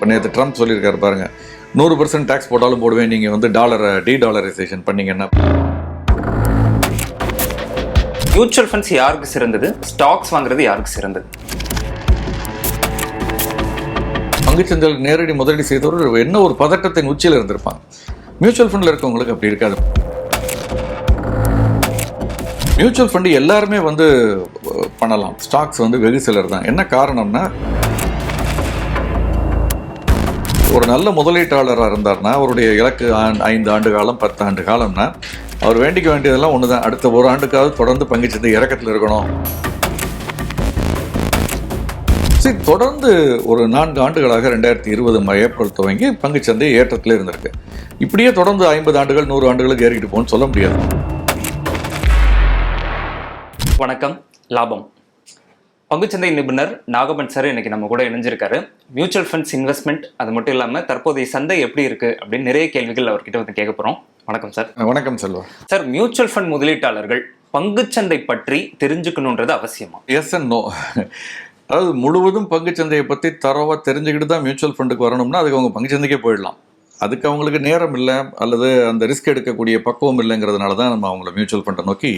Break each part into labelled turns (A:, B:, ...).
A: இப்போ நேற்று ட்ரம்ப் சொல்லியிருக்காரு பாருங்க. நூறு பர்சன்ட் டேக்ஸ் போட்டாலும் போடுவேன். நீங்கள் வந்து டாலரை டி டாலரைசேஷன் பண்ணீங்கன்னா.
B: மியூச்சுவல் ஃபண்ட்ஸ் யாருக்கு சிறந்தது? ஸ்டாக்ஸ் வாங்குறது யாருக்கு சிறந்தது?
A: பங்குச்சந்தையில் நேரடி முதலீடு செய்தவர்கள் என்ன ஒரு பதட்டத்தின் உச்சியில் இருந்திருப்பாங்க? மியூச்சுவல் ஃபண்டில் இருக்கவங்களுக்கு அப்படி இருக்காது. மியூச்சுவல் ஃபண்டு எல்லாருமே வந்து பண்ணலாம். ஸ்டாக்ஸ் வந்து வெகு சிலர் தான் என்ன காரணம்னா ஒரு நல்ல முதலீட்டாளராக இருந்தார்னா அவருடைய இலக்கு ஐந்து ஆண்டு காலம் பத்து ஆண்டு காலம்னா அவர் வேண்டிக்க வேண்டியதெல்லாம் ஒன்று தான் அடுத்த ஒரு ஆண்டுக்காவது தொடர்ந்து பங்குச்சந்தை இறக்கத்தில் இருக்கணும். சரி தொடர்ந்து ஒரு நான்கு ஆண்டுகளாக ரெண்டாயிரத்தி இருபது ஏப்ரல் துவங்கி பங்குச்சந்தை ஏற்றத்தில் இருந்திருக்கு. இப்படியே தொடர்ந்து ஐம்பது ஆண்டுகள் நூறு ஆண்டுகளுக்கு ஏறிக்கிட்டு போகணும்னு சொல்ல முடியாது.
B: வணக்கம் லாபம். பங்குச்சந்தை நிபுணர் நாகபன் சார் இன்னைக்கு நம்ம கூட இணைஞ்சிருக்காரு. மியூச்சுவல் ஃபண்ட்ஸ் இன்வெஸ்ட்மெண்ட் அது மட்டும் இல்லாமல் தற்போதைய சந்தை எப்படி இருக்கு அப்படின்னு நிறைய கேள்விகள் அவர்கிட்ட வந்து கேட்க போறோம். வணக்கம் சார்.
A: வணக்கம் செல்வா.
B: சார் மியூச்சுவல் ஃபண்ட் முதலீட்டாளர்கள் பங்குச்சந்தை பற்றி தெரிஞ்சுக்கணுன்றது அவசியமா?
A: எஸ் அண்ட் நோ அதாவது முழுவதும் பங்குச்சந்தையை பற்றி தரவாக தெரிஞ்சுக்கிட்டு தான் மியூச்சுவல் ஃபண்டுக்கு வரணும்னா அதுக்கு அவங்க பங்குச்சந்தைக்கே போயிடலாம். அதுக்கு அவங்களுக்கு நேரம் இல்லை அல்லது அந்த ரிஸ்க் எடுக்கக்கூடிய பக்குவம் இல்லைங்கிறதுனால தான் நம்ம அவங்கள மியூச்சுவல் ஃபண்டை நோக்கி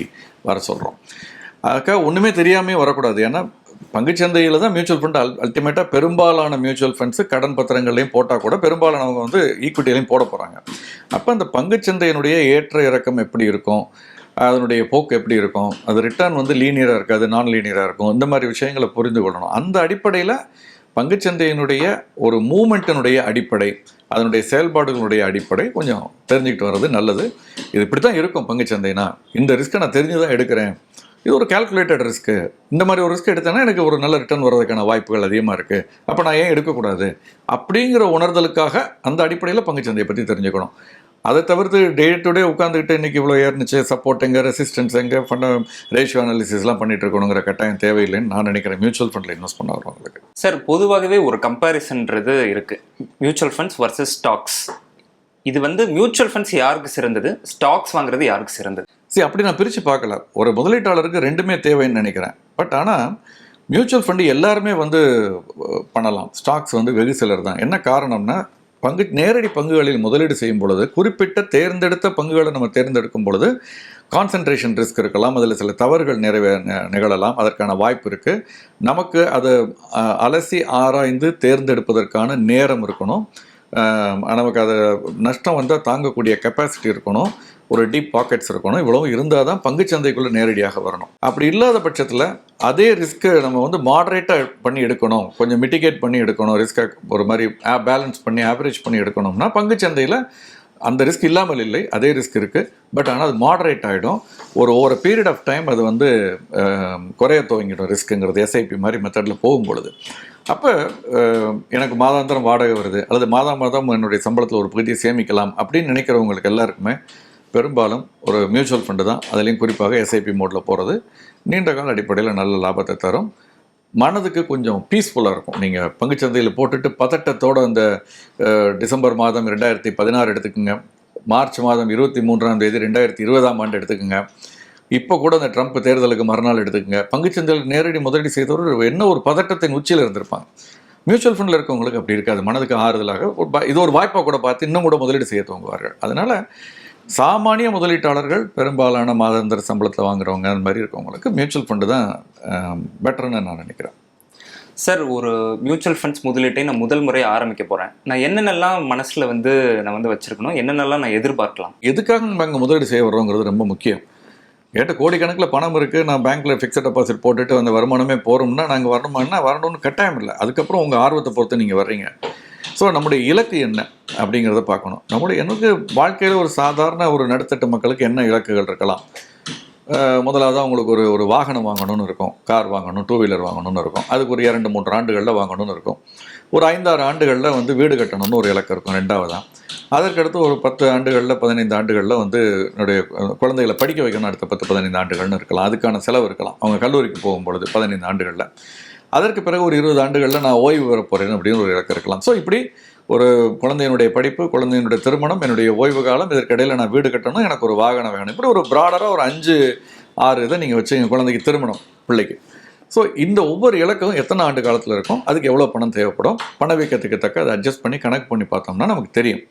A: வர சொல்கிறோம் அதுக்காக ஒன்றுமே தெரியாமே வரக்கூடாது. ஏன்னா பங்குச்சந்தையில் தான் மியூச்சுவல் ஃபண்ட் அல் அல்டிமேட்டாக பெரும்பாலான மியூச்சுவல் ஃபண்ட்ஸு கடன் பத்திரங்களையும் போட்டால் கூட பெரும்பாலானவங்க வந்து ஈக்விட்டிலையும் போட போகிறாங்க அப்போ அந்த பங்குச்சந்தையினுடைய ஏற்ற இறக்கம் எப்படி இருக்கும்? அதனுடைய போக்கு எப்படி இருக்கும்? அது ரிட்டர்ன் வந்து லீனியராக இருக்காது நான் லீனியராக இருக்கும். இந்த மாதிரி விஷயங்களை புரிந்து கொள்ளணும். அந்த அடிப்படையில் பங்குச்சந்தையினுடைய ஒரு மூமெண்ட்டினுடைய அடிப்படை அதனுடைய செயல்பாடுகளுடைய அடிப்படை கொஞ்சம் தெரிஞ்சுக்கிட்டு வர்றது நல்லது. இது இப்படி தான் இருக்கும் பங்குச்சந்தைனா. இந்த ரிஸ்க்கை நான் தெரிஞ்சு தான் எடுக்கிறேன். இது ஒரு கால்குலேட்டட் ரிஸ்க்கு இந்த மாதிரி ஒரு ரிஸ்க் எடுத்தேன்னா எனக்கு ஒரு நல்ல ரிட்டர்ன் வர்றதுக்கான வாய்ப்புகள் அதிகமாக இருக்குது அப்போ நான் ஏன் எடுக்கக்கூடாது? அப்படிங்கிற உணர்தலுக்காக அந்த அடிப்படையில் பங்குச்சந்தையை பற்றி தெரிஞ்சுக்கணும். அதை தவிர்த்து டே டு டே உட்காந்துக்கிட்டு இன்றைக்கி இவ்வளோ ஏறினுச்சு சப்போர்ட் எங்கே ரெசிஸ்டன்ஸ் எங்கே ஃபண்ட் ரேஷியோ அனாலிசிஸ்லாம் பண்ணிட்டு இருக்கணுங்கிற கட்டாயம் தேவையில்லைன்னு நான் நினைக்கிறேன். மியூச்சுவல் ஃபண்டில் இன்வெஸ்ட் பண்ண வரவங்களுக்கு
B: சார் பொதுவாகவே ஒரு கம்பேரிசன்றது இருக்குது மியூச்சுவல் ஃபண்ட்ஸ் வர்சஸ் ஸ்டாக்ஸ் இது வந்து மியூச்சுவல் ஃபண்ட்ஸ் யாருக்கு சிறந்தது? ஸ்டாக்ஸ் வாங்குறது யாருக்கு சிறந்தது?
A: சரி அப்படி நான் பிரித்து பார்க்கல. ஒரு முதலீட்டாளருக்கு ரெண்டுமே தேவைன்னு நினைக்கிறேன். பட் ஆனால் மியூச்சுவல் ஃபண்டு எல்லாருமே வந்து பண்ணலாம். ஸ்டாக்ஸ் வந்து வெகு சிலர் தான். என்ன காரணம்னா பங்கு நேரடி பங்குகளில் முதலீடு செய்யும் பொழுது குறிப்பிட்ட தேர்ந்தெடுத்த பங்குகளை நம்ம தேர்ந்தெடுக்கும் பொழுது கான்சன்ட்ரேஷன் ரிஸ்க் இருக்கலாம் அதில் சில தவறுகள் நிறைவே நிகழலாம். அதற்கான வாய்ப்பு இருக்குது நமக்கு அதை அலசி ஆராய்ந்து தேர்ந்தெடுப்பதற்கான நேரம் இருக்கணும். நமக்கு அது நஷ்டம் வந்தால் தாங்கக்கூடிய கெப்பாசிட்டி இருக்கணும். ஒரு டீப் பாக்கெட்ஸ் இருக்கணும். இவ்வளவு இருந்தால் தான் பங்குச்சந்தைக்குள்ளே நேரடியாக வரணும். அப்படி இல்லாத பட்சத்தில் அதே ரிஸ்க்கை நம்ம வந்து மாடரேட்டாக பண்ணி எடுக்கணும். கொஞ்சம் மிட்டிகேட் பண்ணி எடுக்கணும். ரிஸ்க்கை ஒரு மாதிரி பேலன்ஸ் பண்ணி ஆவரேஜ் பண்ணி எடுக்கணும்னா பங்குச்சந்தையில் அந்த ரிஸ்க் இல்லாமல் இல்லை. அதே ரிஸ்க் இருக்குது பட் ஆனால் அது மாடரேட் ஆகிடும் ஒரு ஓவர் பீரியட் ஆஃப் டைம் அது வந்து குறைய துவங்கிடும் ரிஸ்க்குங்கிறது எஸ்ஐபி மாதிரி மெத்தடில் போகும் பொழுது அப்போ எனக்கு மாதாந்திரம் வாடகை வருது. அல்லது மாதம் மாதம் என்னுடைய சம்பளத்தில் ஒரு பகுதியை சேமிக்கலாம் அப்படின்னு நினைக்கிறவங்களுக்கு எல்லாருக்குமே பெரும்பாலும் ஒரு மியூச்சுவல் ஃபண்டு தான். அதுலேயும் குறிப்பாக எஸ்ஐபி மோடில் போகிறது நீண்ட கால அடிப்படையில் நல்ல லாபத்தை தரும். மனதுக்கு கொஞ்சம் பீஸ்ஃபுல்லாக இருக்கும். நீங்கள் பங்குச்சந்தையில் போட்டுட்டு பதட்டத்தோட அந்த டிசம்பர் மாதம் ரெண்டாயிரத்தி பதினாறு எடுத்துக்கோங்க. மார்ச் மாதம் இருபத்தி மூன்றாம் தேதி ரெண்டாயிரத்தி இருபதாம் ஆண்டு எடுத்துக்கோங்க. இப்போ கூட அந்த ட்ரம்ப் தேர்தலுக்கு மறுநாள் எடுத்துக்கோங்க. பங்குச்சந்தையில் நேரடி முதலீடு செய்தவர் என்ன ஒரு பதட்டத்தின் உச்சியில் இருந்திருப்பாங்க. மியூச்சுவல் ஃபண்டில் இருக்கவங்களுக்கு அப்படி இருக்காது. மனதுக்கு ஆறுதலாக ஒரு இது ஒரு வாய்ப்பாக கூட பார்த்து இன்னும் கூட முதலீடு செய்ய துவங்குவார்கள். அதனால் சாமானிய முதலீட்டாளர்கள் பெரும்பாலான மாதாந்திர சம்பளத்தில் வாங்குறவங்க அந்த மாதிரி இருக்கவங்களுக்கு மியூச்சுவல் ஃபண்டு தான் பெட்டர்னு நான் நினைக்கிறேன்.
B: சார் ஒரு மியூச்சுவல் ஃபண்ட்ஸ் முதலீட்டை நான் முதல் முறை ஆரம்பிக்க போறேன். நான் என்னென்னலாம் மனசுல வந்து நான் வந்து வச்சிருக்கணும்? என்னென்னலாம் நான் எதிர்பார்க்கலாம்?
A: எதுக்காக நம்ம அங்கே முதலீடு செய்ய வர்றோங்கிறது ரொம்ப முக்கியம். ஏட்ட கோடிக்கணக்கில் பணம் இருக்குது நான் பேங்க்கில் ஃபிக்ஸட் டெபாசிட் போட்டுட்டு அந்த வருமானமே போகிறோம்னா நாங்கள் வரணுமான்னா வரணும்னு கட்டாயம் இல்லை. அதுக்கப்புறம் உங்கள் ஆர்வத்தை பொறுத்து நீங்கள் வர்றீங்க. ஸோ நம்முடைய இலக்கு என்ன அப்படிங்கிறத பார்க்கணும். நம்முடைய எனக்கு வாழ்க்கையில் ஒரு சாதாரண ஒரு நடுத்தட்டு மக்களுக்கு என்ன இலக்குகள் இருக்கலாம்? முதலாவது அவங்களுக்கு ஒரு ஒரு வாகனம் வாங்கணும்னு இருக்கும். கார் வாங்கணும் டூ வீலர் வாங்கணும்னு இருக்கும். அதுக்கு ஒரு இரண்டு மூன்று ஆண்டுகளில் வாங்கணும்னு இருக்கும். ஒரு ஐந்தாறு ஆண்டுகளில் வந்து வீடு கட்டணும்னு ஒரு இலக்கு இருக்கும் ரெண்டாவதான் அதற்கடுத்து ஒரு பத்து ஆண்டுகளில் பதினைந்து ஆண்டுகளில் வந்து என்னுடைய குழந்தைகளை படிக்க வைக்கணும். அடுத்த பத்து பதினைந்து ஆண்டுகள்னு இருக்கலாம். அதுக்கான செலவு இருக்கலாம். அவங்க கல்லூரிக்கு போகும்பொழுது பதினைந்து ஆண்டுகளில். அதற்கு பிறகு ஒரு இருபது ஆண்டுகளில் நான் ஓய்வு பெற போகிறேன் அப்படின்னு ஒரு இலக்கு இருக்கலாம். ஸோ இப்படி ஒரு குழந்தையினுடைய படிப்பு குழந்தையினுடைய திருமணம் என்னுடைய ஓய்வு காலம் இதற்கிடையில் நான் வீடு கட்டணும் எனக்கு ஒரு வாகனம். வேணும் இப்படி ஒரு ப்ராடராக ஒரு அஞ்சு ஆறு இதை நீங்கள் வச்சுங்க குழந்தைக்கு திருமணம் பிள்ளைக்கு. ஸோ இந்த ஒவ்வொரு இலக்கும் எத்தனை ஆண்டு காலத்தில் இருக்கும்? அதுக்கு எவ்வளோ பணம் தேவைப்படும்? பணவீக்கத்துக்கு தக்க அதை அட்ஜஸ்ட் பண்ணி கணக்கு பண்ணி பார்த்தோம்னா நமக்கு தெரியும்.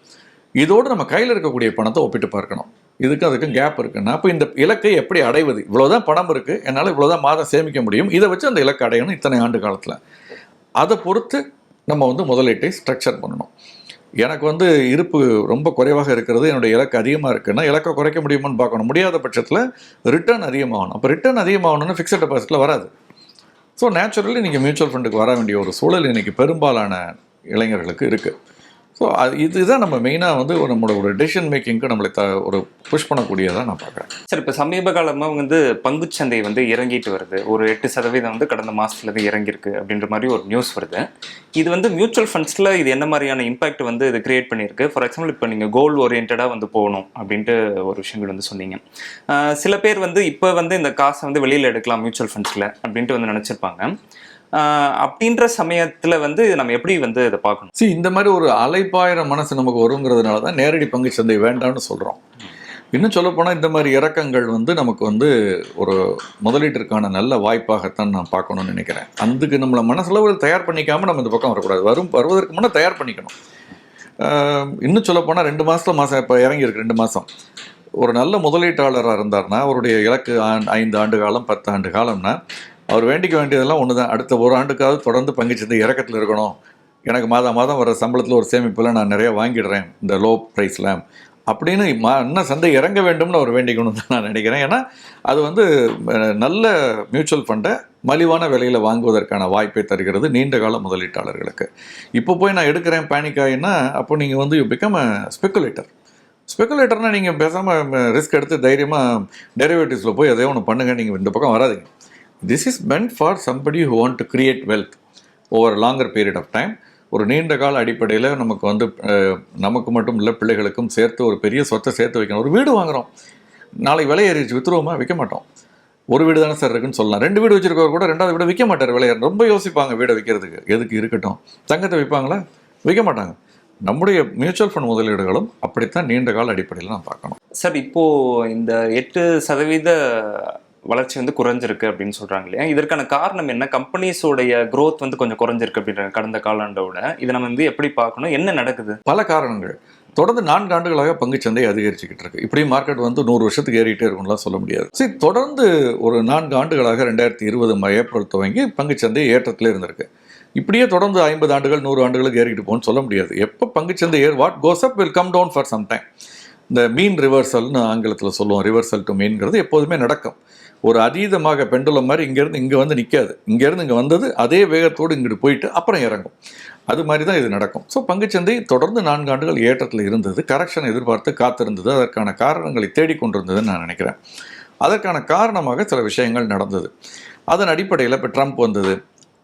A: இதோடு நம்ம கையில் இருக்கக்கூடிய பணத்தை ஒப்பிட்டு பார்க்கணும். இதுக்கு அதுக்கும் கேப் இருக்குன்னா அப்போ இந்த இலக்கை எப்படி அடைவது? இவ்வளோதான் பணம் இருக்குது என்னால் இவ்வளோதான் மாதம் சேமிக்க முடியும். இதை வச்சு அந்த இலக்கை அடையணும் இத்தனை ஆண்டு காலத்தில். அதை பொறுத்து நம்ம வந்து முதலீட்டை ஸ்ட்ரக்சர் பண்ணணும். எனக்கு வந்து இருப்பு ரொம்ப குறைவாக இருக்கிறது. என்னுடைய இலக்கு அதிகமாக இருக்குன்னா இலக்கை குறைக்க முடியுமான்னு பார்க்கணும். முடியாத பட்சத்தில் ரிட்டர்ன் அதிகமாகணும். அப்போ ரிட்டர்ன் அதிகமாகணும்னா ஃபிக்ஸட் டெபாசிட்டில் வராது. ஸோ நேச்சுரலி நீங்கள் மியூச்சுவல் ஃபண்டுக்கு வர வேண்டிய ஒரு சூழல் இன்னைக்கு பெரும்பாலான இளைஞர்களுக்கு இருக்குது ஸோ அது இதுதான் நம்ம மெயினாக வந்து ஒரு நம்மளோட ஒரு டெசிஷன் மேக்கிங்க்கு நம்மளை த ஒரு புஷ் பண்ணக்கூடியதாக நான் பார்க்குறேன்.
B: சார் இப்போ சமீப காலமாக வந்து பங்குச்சந்தை வந்து இறங்கிட்டு வருது. ஒரு எட்டு சதவீதம் வந்து கடந்த மாதத்துலேருந்து இறங்கியிருக்கு அப்படின்ற மாதிரி ஒரு நியூஸ் வருது. இது வந்து மியூச்சுவல் ஃபண்ட்ஸில் இது என்ன மாதிரியான இம்பாக்ட் வந்து இது கிரியேட் பண்ணியிருக்கு? ஃபார் எக்ஸாம்பிள் இப்போ நீங்கள் கோல் ஓரியன்டாக வந்து போகணும் அப்படின்ட்டு ஒரு விஷயங்கள் வந்து சொன்னீங்க. சில பேர் வந்து இப்போ வந்து இந்த காசை வந்து வெளியில் எடுக்கலாம் மியூச்சுவல் ஃபண்ட்ஸில் அப்படின்ட்டு வந்து நினச்சிருப்பாங்க. அப்படின்ற சமயத்தில் வந்து நம்ம எப்படி வந்து இதை பார்க்கணும்?
A: See இந்த மாதிரி ஒரு அலைப்பாயிர மனசு நமக்கு வருங்கிறதுனால தான் நேரடி பங்கு சந்தை வேண்டாம்னு சொல்கிறோம் இன்னும் சொல்லப்போனால் இந்த மாதிரி இறக்கங்கள் வந்து நமக்கு வந்து ஒரு முதலீட்டிற்கான நல்ல வாய்ப்பாகத்தான் நான் பார்க்கணும்னு நினைக்கிறேன். அதுக்கு நம்மளை மனசில் ஒரு தயார் பண்ணிக்காமல் நம்ம இந்த பக்கம் வரக்கூடாது. வரும் வருவதற்கு முன்னே தயார் பண்ணிக்கணும். இன்னும் சொல்லப்போனால் ரெண்டு மாதத்துல மாதம் இப்போ இறங்கியிருக்கு ரெண்டு மாதம் ஒரு நல்ல முதலீட்டாளராக இருந்தார்னா அவருடைய இலக்கு ஐந்து ஆண்டு காலம் பத்து ஆண்டு காலம்னா அவர் வேண்டிக்க வேண்டியதெல்லாம் ஒன்று தான் அடுத்த ஒரு ஆண்டுக்காவது தொடர்ந்து பங்குச்சந்தை இறக்கத்தில் இருக்கணும். எனக்கு மாதம் மாதம் வர சம்பளத்தில் ஒரு சேமிப்பில் நான் நிறைய வாங்கிடுறேன் இந்த லோ. ப்ரைஸில் அப்படின்னு மா இன்னும் சந்தை இறங்க வேண்டும்னு அவர் வேண்டிக்கணும் தான் நான் நினைக்கிறேன். ஏன்னா அது வந்து நல்ல மியூச்சுவல் ஃபண்டை மலிவான விலையில் வாங்குவதற்கான வாய்ப்பை தருகிறது நீண்ட கால முதலீட்டாளர்களுக்கு. இப்போ போய் நான் எடுக்கிறேன் பேனிக் ஆகினா அப்போ நீங்கள் வந்து யூ பிகம் அ ஸ்பெக்குலேட்டர் ஸ்பெக்குலேட்டர்னால் நீங்கள் பேசாமல் ரிஸ்க் எடுத்து தைரியமாக டெரிவேட்டிவ்ஸில் போய் எதையோ ஒன்று பண்ணுங்கள் நீங்கள் இந்த பக்கம் வராதிங்க. This is meant for somebody who want to create wealth over longer period of time ஒரு நீண்ட கால அடிப்படையில் நமக்கு வந்து நமக்கு மட்டும் இல்லை பிள்ளைகளுக்கும் சேர்த்து ஒரு பெரிய சொத்தை சேர்த்து வைக்கணும். ஒரு வீடு வாங்குகிறோம் நாளைக்கு விலை ஏறிச்சு வித்துருவோமா? விற்க மாட்டோம். ஒரு வீடு தானே சார் இருக்குன்னு சொல்லலாம். ரெண்டு வீடு வச்சிருக்கவர் கூட ரெண்டாவது வீடு விற்க மாட்டார் விலை ரொம்ப யோசிப்பாங்க வீடை விற்கிறதுக்கு எதுக்கு இருக்கட்டும். தங்கத்தை விற்பாங்களா விற்க மாட்டாங்க. நம்முடைய மியூச்சுவல் ஃபண்ட் முதலீடுகளும் அப்படித்தான் நீண்ட கால அடிப்படையில் நான் பார்க்கணும்.
B: சார் இப்போது இந்த எட்டு சதவீத வளர்ச்சி வந்து குறைஞ்சிருக்கு அப்படின்னு சொல்கிறாங்க இல்லையா? இதற்கான காரணம் என்ன? கம்பெனிஸோடைய க்ரோத் வந்து கொஞ்சம் குறைஞ்சிருக்கு அப்படின்ற கடந்த காலாண்டோட. இதை நம்ம வந்து எப்படி பார்க்கணும்? என்ன நடக்குது?
A: பல காரணங்கள். தொடர்ந்து நான்கு ஆண்டுகளாக பங்குச்சந்தை அதிகரிச்சுக்கிட்டு இருக்கு. இப்படி மார்க்கெட் வந்து நூறு வருஷத்துக்கு ஏறிட்டே இருக்கும்லாம் சொல்ல முடியாது. சரி தொடர்ந்து ஒரு நான்கு ஆண்டுகளாக ரெண்டாயிரத்தி இருபது ஏப்ரல் துவங்கி பங்குச்சந்தை ஏற்றத்தில் இருந்திருக்கு. இப்படியே தொடர்ந்து ஐம்பது ஆண்டுகள் நூறு ஆண்டுகளுக்கு ஏறிக்கிட்டு போகணும்னு சொல்ல முடியாது. எப்போ பங்குச்சந்தை ஏர் what goes up will come down for some time இந்த மீன் ரிவர்சல்னு ஆங்கிலத்தில் சொல்லுவோம். ரிவர்சல் டு மீன்கிறது எப்போதுமே நடக்கும். ஒரு அதீதமாக பெண்டுலம் மாதிரி இங்கேருந்து இங்கே வந்து நிற்காது இங்கேருந்து இங்கே வந்தது அதே வேகத்தோடு இங்கிட்டு போயிட்டு அப்புறம் இறங்கும். அது மாதிரி தான் இது நடக்கும். ஸோ பங்குச்சந்தை தொடர்ந்து நான்கு ஆண்டுகள் ஏற்றத்தில் இருந்தது. கரெக்ஷன் எதிர்பார்த்து காத்திருந்தது. அதற்கான காரணங்களை தேடிக்கொண்டிருந்ததுன்னு நான் நினைக்கிறேன். அதற்கான காரணமாக சில விஷயங்கள் நடந்தது. அதன் அடிப்படையில் இப்போ ட்ரம்ப் வந்தது.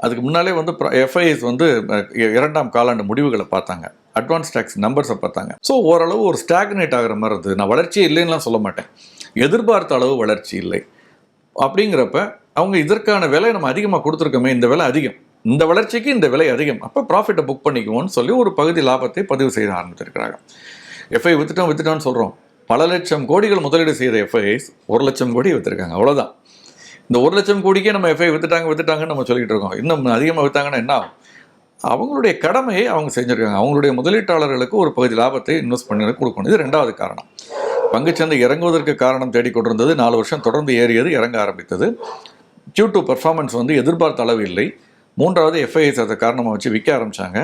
A: அதுக்கு முன்னாலே வந்து எஃப்ஐஎஸ் வந்து இரண்டாம் காலாண்டு முடிவுகளை பார்த்தாங்க. அட்வான்ஸ் டேக்ஸ் நம்பர்ஸை பார்த்தாங்க. ஸோ ஓரளவு ஒரு ஸ்டாக்னேட் ஆகிற மாதிரி இருந்தது. நான் வளர்ச்சி இல்லைன்னுலாம் சொல்ல மாட்டேன். எதிர்பார்த்த அளவு வளர்ச்சி இல்லை. அப்படிங்கிறப்ப அவங்க இதற்கான விலை நம்ம அதிகமாக கொடுத்துருக்கோமே இந்த விலை அதிகம். இந்த வளர்ச்சிக்கு இந்த விலை அதிகம். அப்போ ப்ராஃபிட்டை புக் பண்ணிக்குவோம்னு சொல்லி ஒரு பகுதி லாபத்தை பதிவு செய்ய ஆரம்பிச்சிருக்கிறாங்க எஃப்ஐ வித்துட்டோம் வித்துட்டோம்னு சொல்கிறோம் பல லட்சம் கோடிகள் முதலீடு செய்த எஃப்ஐஸ் ஒரு லட்சம் கோடி விற்றுருக்காங்க அவ்வளோதான் இந்த ஒரு லட்சம் கோடிக்கே நம்ம எஃப்ஐ வித்துட்டாங்க வித்துட்டாங்கன்னு நம்ம சொல்லிக்கிட்டு இருக்கோம். இன்னும் அதிகமாக வித்தாங்கன்னா என்ன ஆகும்? அவங்களுடைய கடமையை அவங்க செஞ்சுருக்காங்க. அவங்களுடைய முதலீட்டாளர்களுக்கு ஒரு பகுதி லாபத்தை இன்வெஸ்ட் பண்ணி கொடுக்கணும். இது ரெண்டாவது காரணம். பங்குச்சந்தை இறங்குவதற்கு காரணம் தேடிக்கொண்டிருந்தது நாலு வருஷம் தொடர்ந்து ஏறியது இறங்க ஆரம்பித்தது. டியூ டு பர்ஃபார்மன்ஸ் வந்து எதிர்பார்த்த அளவு இல்லை. மூன்றாவது எஃப்ஐஎஸ் அதை காரணமாக வச்சு விற்க ஆரம்பித்தாங்க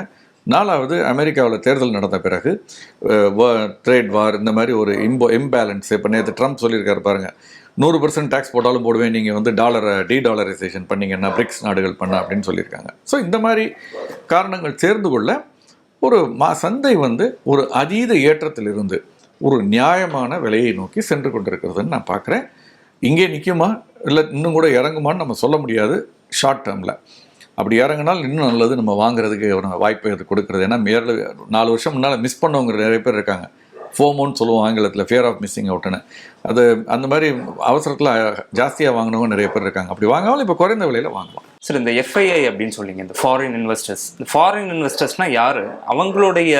A: நாலாவது அமெரிக்காவில் தேர்தல் நடந்த பிறகு ட்ரேட் வார் இந்த மாதிரி ஒரு இம்போ இம்பேலன்ஸ் இப்போ நேற்று ட்ரம்ப் சொல்லியிருக்காரு பாருங்கள் நூறு பர்சன்ட் டேக்ஸ் போட்டாலும் போடுவேன். நீங்கள் வந்து டாலரை டி டாலரைசேஷன் பண்ணீங்கன்னா பிரிக்ஸ் நாடுகள் பண்ண அப்படின்னு சொல்லியிருக்காங்க. ஸோ இந்த மாதிரி காரணங்கள் சேர்ந்து கொள்ள ஒரு மா சந்தை வந்து ஒரு அதீத ஏற்றத்தில் இருந்து ஒரு நியாயமான விலையை நோக்கி சென்று கொண்டிருக்கிறதுன்னு நான் பார்க்குறேன். இங்கே நிற்குமா இல்லை இன்னும் கூட இறங்குமான்னு நம்ம சொல்ல முடியாது ஷார்ட் டேர்மில் அப்படி இறங்கினால் இன்னும் நல்லது. நம்ம வாங்குறதுக்கு ஒரு வாய்ப்பை அது கொடுக்குறது. ஏன்னா மேல நாலு வருஷம் முன்னால் மிஸ் பண்ணவங்க நிறைய பேர் இருக்காங்க. ஃபோமோன்னு சொல்லுவோம் ஆங்கிலத்தில் ஃபியர் ஆஃப் மிஸ்ஸிங் அவுட்னு அது அந்த மாதிரி அவசரத்தில் ஜாஸ்தியாக வாங்கினவங்க நிறைய பேர் இருக்காங்க. அப்படி வாங்காமல் இப்போ குறைந்த விலையில் வாங்கலாம்.
B: சார் இந்த எஃப்ஐஐ அப்படின்னு சொல்லிங்க இந்த ஃபாரின் இன்வெஸ்டர்ஸ் இந்த ஃபாரின் இன்வெஸ்டர்ஸ்னா யாரு? அவங்களுடைய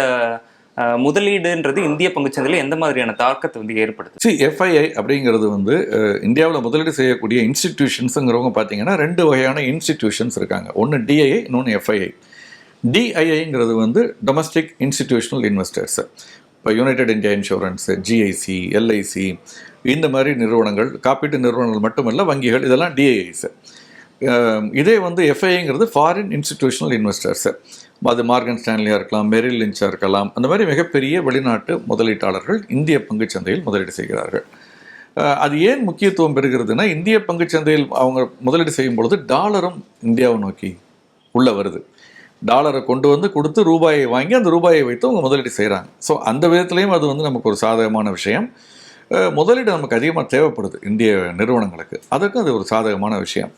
B: முதலீடுன்றது இந்திய பங்குச்சந்தையில எந்த மாதிரியான தாக்கத்தை வந்து ஏற்படுத்துது?
A: சி எஃப்ஐஐ அப்படிங்கிறது வந்து இந்தியாவில் முதலீடு செய்யக்கூடிய இன்ஸ்டிடியூஷன்ஸுங்கிறவங்க பார்த்தீங்கன்னா ரெண்டு வகையான இன்ஸ்டிடியூஷன்ஸ் இருக்காங்க. ஒன்று டிஐஐ இன்னொன்று எஃப்ஐஐ டிஐஐங்கிறது வந்து டொமஸ்டிக் இன்ஸ்டிடியூஷனல் இன்வெஸ்டர்ஸ் இப்போ United India insurance GIC LIC இந்த மாதிரி நிறுவனங்கள் காப்பீட்டு நிறுவனங்கள் மட்டுமல்ல வங்கிகள் இதெல்லாம் டிஐஐஸ் இதே வந்து எஃப்ஐங்கிறது ஃபாரின் இன்ஸ்டிடியூஷனல் இன்வெஸ்டர்ஸு அது மார்கன் ஸ்டான்லியாக இருக்கலாம் மெரில் லிஞ்சாக இருக்கலாம் அந்த மாதிரி மிகப்பெரிய வெளிநாட்டு முதலீட்டாளர்கள் இந்திய பங்குச் சந்தையில் முதலீடு செய்கிறார்கள். அது ஏன் முக்கியத்துவம் பெறுகிறதுனா இந்திய பங்குச் சந்தையில் அவங்க முதலீடு செய்யும் பொழுது டாலரும் இந்தியாவை நோக்கி உள்ளே வருது. டாலரை கொண்டு வந்து கொடுத்து ரூபாயை வாங்கி அந்த ரூபாயை வைத்து அவங்க முதலீடு செய்கிறாங்க ஸோ அந்த விதத்துலேயும் அது வந்து நமக்கு ஒரு சாதகமான விஷயம். முதலீடு நமக்கு அதிகமாக தேவைப்படுது இந்திய நிறுவனங்களுக்கு. அதற்கும் அது ஒரு சாதகமான விஷயம்.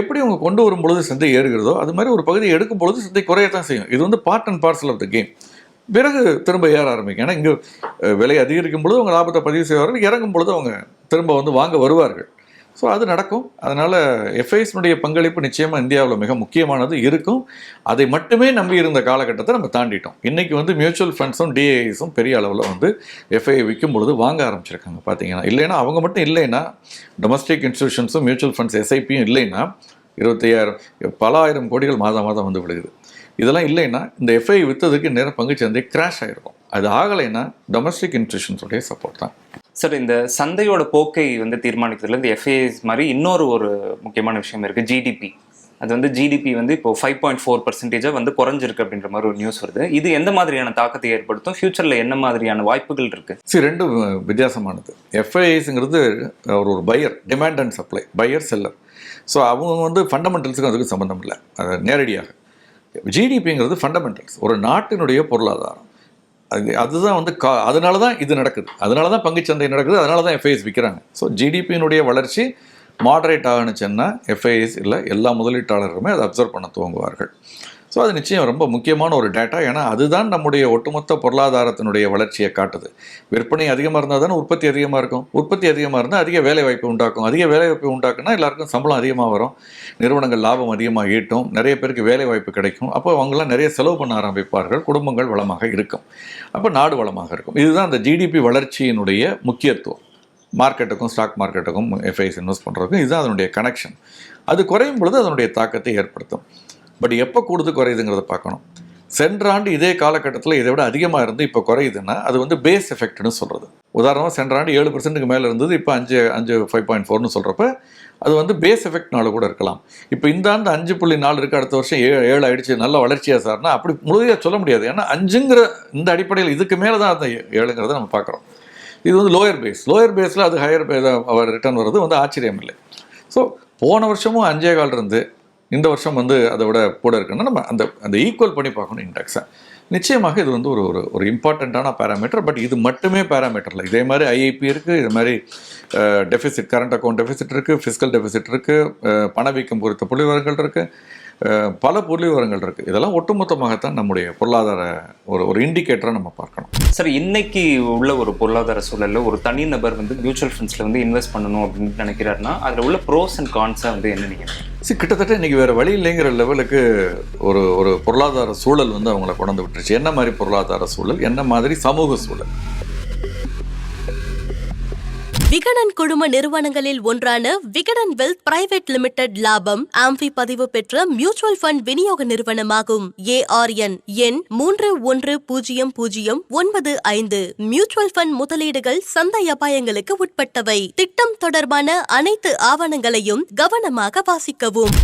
A: எப்படி அவங்க கொண்டு வரும் பொழுது சந்தை ஏறுகிறதோ அது மாதிரி ஒரு பகுதியை எடுக்கும் பொழுது சந்தை குறையத்தான் செய்யும். இது வந்து part and parcel of the game பிறகு திரும்ப ஏற ஆரம்பிக்கும். ஏன்னா இங்கே விலை அதிகரிக்கும் பொழுது அவங்க லாபத்தை பதிவு செய்வார்கள் இறங்கும் பொழுது அவங்க திரும்ப வந்து வாங்க வருவார்கள். ஸோ அது நடக்கும். அதனால் எஃப்ஐஎஸ்னுடைய பங்களிப்பு நிச்சயமாக இந்தியாவில் மிக முக்கியமானது இருக்கும். அதை மட்டுமே நம்பி இருந்த காலகட்டத்தை நம்ம தாண்டிட்டோம். இன்றைக்கி வந்து மியூச்சுவல் ஃபண்ட்ஸும் டிஏஐஸும் பெரிய அளவில் வந்து எஃப்ஐஐ விற்கும் பொழுது வாங்க ஆரம்பிச்சிருக்காங்க. பார்த்தீங்கன்னா இல்லைன்னா அவங்க மட்டும் இல்லைன்னா டொமஸ்டிக் இன்ஸ்டியூஷன்ஸும் மியூச்சுவல் ஃபண்ட்ஸ் எஸ்ஐபியும் இல்லைன்னா இருபத்தையாயிரம் பல ஆயிரம் கோடிகள் மாதம் மாதம் வந்து விடுகுது இதெல்லாம் இல்லைன்னா இந்த எஃப்ஐ விற்றதுக்கு நேரம் பங்குச்சந்தை கிராஷ் ஆகிருக்கும் அது ஆகலைன்னா டொமஸ்டிக் இன்ஸ்டியூஷன்ஸுடைய சப்போர்ட் தான்.
B: சார் இந்த சந்தையோட போக்கை வந்து தீர்மானிக்கிறதுல இந்த எஃப்ஏஎஸ் மாதிரி இன்னொரு ஒரு முக்கியமான விஷயம் இருக்குது ஜிடிபி அது வந்து ஜிடிபி வந்து இப்போ ஃபைவ் பாயிண்ட் ஃபோர் பர்சன்டேஜாக வந்து குறைஞ்சிருக்கு அப்படின்ற மாதிரி ஒரு நியூஸ் வருது. இது எந்த மாதிரியான தாக்கத்தை ஏற்படுத்தும்? ஃபியூச்சரில் என்ன மாதிரியான வாய்ப்புகள் இருக்கு?
A: சரி ரெண்டும் வித்தியாசமானது. எஃப்ஐஐஸுங்கிறது ஒரு ஒரு buyer demand and supply buyer seller so அவங்க வந்து ஃபண்டமெண்டல்ஸுக்கும் அதுக்கும் சம்மந்தம் இல்லை. அது நேரடியாக. ஜிடிபிங்கிறது ஃபண்டமெண்டல்ஸ் ஒரு நாட்டினுடைய பொருளாதாரம். அதுதான் வந்து கா அதனால தான் இது நடக்குது. அதனால தான் பங்குச்சந்தை நடக்குது அதனால தான் எஃப்ஐஎஸ் விற்கிறாங்க ஸோ ஜிடிபியினுடைய வளர்ச்சி மாடரேட் ஆகணுச்சுன்னா எஃப்ஐஎஸ் இல்லை எல்லா முதலீட்டாளர்களுமே அதை அப்சர்வ் பண்ண துவங்குவார்கள். ஸோ அது நிச்சயம் ரொம்ப முக்கியமான ஒரு டேட்டா ஏன்னா அதுதான் நம்முடைய ஒட்டுமொத்த பொருளாதாரத்தினுடைய வளர்ச்சியை காட்டுது. விற்பனை அதிகமாக இருந்தால் தானே உற்பத்தி அதிகமாக இருக்கும். உற்பத்தி அதிகமாக இருந்தால் அதிக வேலை வாய்ப்பு உண்டாக்கும். அதிக வேலை வாய்ப்பு உண்டாக்குனா எல்லாருக்கும் சம்பளம் அதிகமாக வரும். நிறுவனங்கள் லாபம் அதிகமாக ஈட்டும். நிறைய பேருக்கு வேலைவாய்ப்பு கிடைக்கும். அப்போ அவங்களாம் நிறைய செலவு பண்ண ஆரம்பிப்பார்கள். குடும்பங்கள் வளமாக இருக்கும். அப்போ நாடு வளமாக இருக்கும். இதுதான் அந்த ஜிடிபி வளர்ச்சியினுடைய முக்கியத்துவம். மார்க்கெட்டுக்கும் ஸ்டாக் மார்க்கெட்டுக்கும் எஃப்ஐஸ் இன்வெஸ்ட் பண்ணுறதுக்கும் இதுதான் அதனுடைய கனெக்ஷன் அது குறையும் பொழுது அதனுடைய தாக்கத்தை ஏற்படுத்தும். பட் எப்போ கூடுது குறையுதுங்கிறத பார்க்கணும். சென்ற ஆண்டு இதே காலகட்டத்தில் இதை விட அதிகமாக இருந்து இப்போ குறையுதுன்னா அது வந்து பேஸ் எஃபெக்ட்னு சொல்கிறது உதாரணமாக சென்ற ஆண்டு ஏழு பர்சன்ட்டுக்கு மேலே இருந்தது இப்போ அஞ்சு அஞ்சு ஃபைவ் பாயிண்ட் ஃபோர்னு சொல்கிறப்ப அது வந்து பேஸ் எஃபெக்ட்னால கூட இருக்கலாம். இப்போ இந்த ஆண்டு அஞ்சு புள்ளி நாலு இருக்குது அடுத்த வருஷம் ஏழு ஏழு ஆயிடுச்சு நல்ல வளர்ச்சியாக சார்னா அப்படி முழுமையாக சொல்ல முடியாது. ஏன்னா அஞ்சுங்கிற இந்த அடிப்படையில் இதுக்கு மேலே தான் அந்த ஏழுங்கிறத நம்ம பார்க்குறோம். இது வந்து லோயர் பேஸ் லோயர் பேஸில் அது ஹையர் அவர் ரிட்டர்ன் வர்றது வந்து ஆச்சரியம் இல்லை ஸோ போன வருஷமும் அஞ்சே கால் இருந்து இந்த வருஷம் வந்து அதை விட கூட இருக்குன்னா நம்ம அந்த அந்த ஈக்குவல் பண்ணி பார்க்கணும் இண்டெக்ஸை நிச்சயமாக இது வந்து ஒரு ஒரு ஒரு இம்பார்ட்டண்ட்டான பேராமீட்டர் பட் இது மட்டுமே பேராமீட்டரில் இதே மாதிரி ஐஐபி இருக்குது இது மாதிரி டெஃபிசிட் கரண்ட் அக்கௌண்ட் டெபிசிட் இருக்குது ஃபிஸிக்கல் டெஃபிசிட் இருக்குது பணவீக்கம் குறித்த புள்ளிவரங்கள் இருக்குது பல புள்ளி விவரங்கள் இருக்குது இதெல்லாம் ஒட்டுமொத்தமாகத்தான் நம்முடைய பொருளாதார ஒரு ஒரு இண்டிகேட்டரை நம்ம பார்க்கணும்.
B: சார் இன்னைக்கு உள்ள ஒரு பொருளாதார சூழல்ல ஒரு தனிநபர் வந்து மியூச்சுவல் ஃபண்ட்ஸ்ல வந்து இன்வெஸ்ட் பண்ணணும் அப்படின்னு நினைக்கிறாருன்னா அதுல உள்ள ப்ரோஸ் அண்ட் கான்ஸை வந்து என்ன நினைக்கிறீங்க?
A: சரி கிட்டத்தட்ட இன்றைக்கி வேறு வழி இல்லைங்கிற லெவலுக்கு ஒரு ஒரு பொருளாதார சூழல் வந்து அவங்கள கொண்டு விட்டுருச்சு. என்ன மாதிரி பொருளாதார சூழல்? என்ன மாதிரி சமூக சூழல்?
C: விகடன் குழும நிறுவனங்களில் ஒன்றான விகடன் வெல்த் பிரைவேட் லிமிடெட் லாபம் ஆம்பி பதிவு பெற்ற மியூச்சுவல் ஃபண்ட் விநியோக நிறுவனமாகும். ஏஆர்என் எண் மூன்று ஒன்று பூஜ்ஜியம் பூஜ்ஜியம் ஒன்பது ஐந்து. மியூச்சுவல் ஃபண்ட் முதலீடுகள் சந்தை அபாயங்களுக்கு உட்பட்டவை. திட்டம் தொடர்பான அனைத்து ஆவணங்களையும் கவனமாக வாசிக்கவும்.